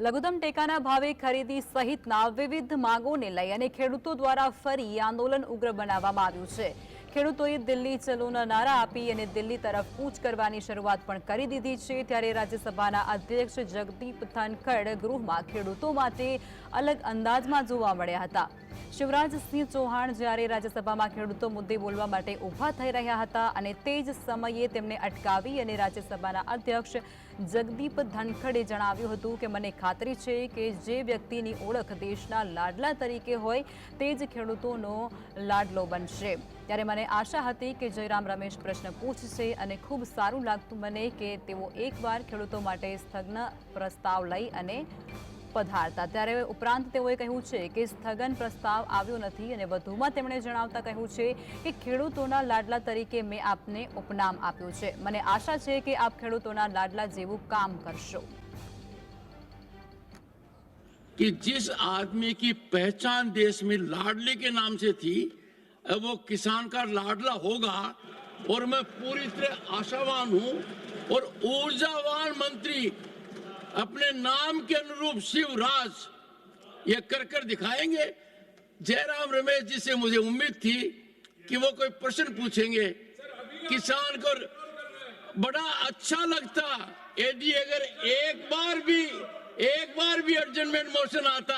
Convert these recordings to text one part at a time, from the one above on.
લઘુત્તમ ટેકાના ભાવે ખરીદી સહિતના વિવિધ માંગોને લઈ અને ખેડૂતો દ્વારા ફરી આંદોલન ઉગ્ર બનાવવામાં આવ્યું છે. ખેડૂતોએ દિલ્હી ચલોના નારા આપી અને દિલ્હી તરફ કૂચ કરવાની શરૂઆત પણ કરી દીધી છે. ત્યારે રાજ્યસભાના અધ્યક્ષ જગદીપ ધનખડ ગૃહમાં ખેડૂતો માટે અલગ અંદાજમાં જોવા મળ્યા હતા. શિવરાજસિંહ ચૌહાણ જ્યારે રાજ્યસભામાં ખેડૂતો મુદ્દે બોલવા માટે ઊભા થઈ રહ્યા હતા અને તે જ સમયે તેમને અટકાવી અને રાજ્યસભાના અધ્યક્ષ જગદીપ ધનખડે જણાવ્યું હતું કે, મને ખાતરી છે કે જે વ્યક્તિની ઓળખ દેશના લાડલા તરીકે હોય, તે જ ખેડૂતોનો લાડલો બનશે. ત્યારે મને આશા હતી કે જયરામ રમેશ પ્રશ્ન પૂછશે અને ખૂબ સારું લાગતું મને કે તેઓ એકવાર ખેડૂતો માટે સ્થગ્ન પ્રસ્તાવ લઈ અને પધારતા ત્યારે ઉપરાંત તેઓએ કહ્યું છે કે સ્થગન પ્રસ્તાવ આવ્યો નથી અને વધુમાં તેમણે જણાવતા કહ્યું છે કે ખેડૂતોના લાડલા તરીકે મેં આપને ઉપનામ આપ્યું છે મને આશા છે કે આપ ખેડૂતોના લાડલા જેવું કામ કરશો कि जिस आदमी की पहचान देश में लाडले के नाम से थी अब वो किसान का लाडला होगा और मैं पूरी तरह आशावान हूँ और ऊर्जावान मंत्री अपने नाम के अनुरूप शिवराज ये कर कर दिखाएँगे। जयराम रमेश जी से मुझे उम्मीद थी कि वो कोई प्रश्न पूछेंगे। किसान को बड़ा अच्छा लगता, यदि अगर एक बार भी, एक बार भी अर्जेंटमेंट मोशन आता,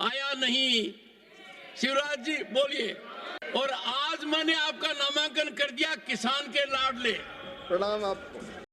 आया नहीं। शिवराज जी, बोलिए। और आज मैंने आपका नामांकन कर दिया किसान के लाडले प्रणाम आपको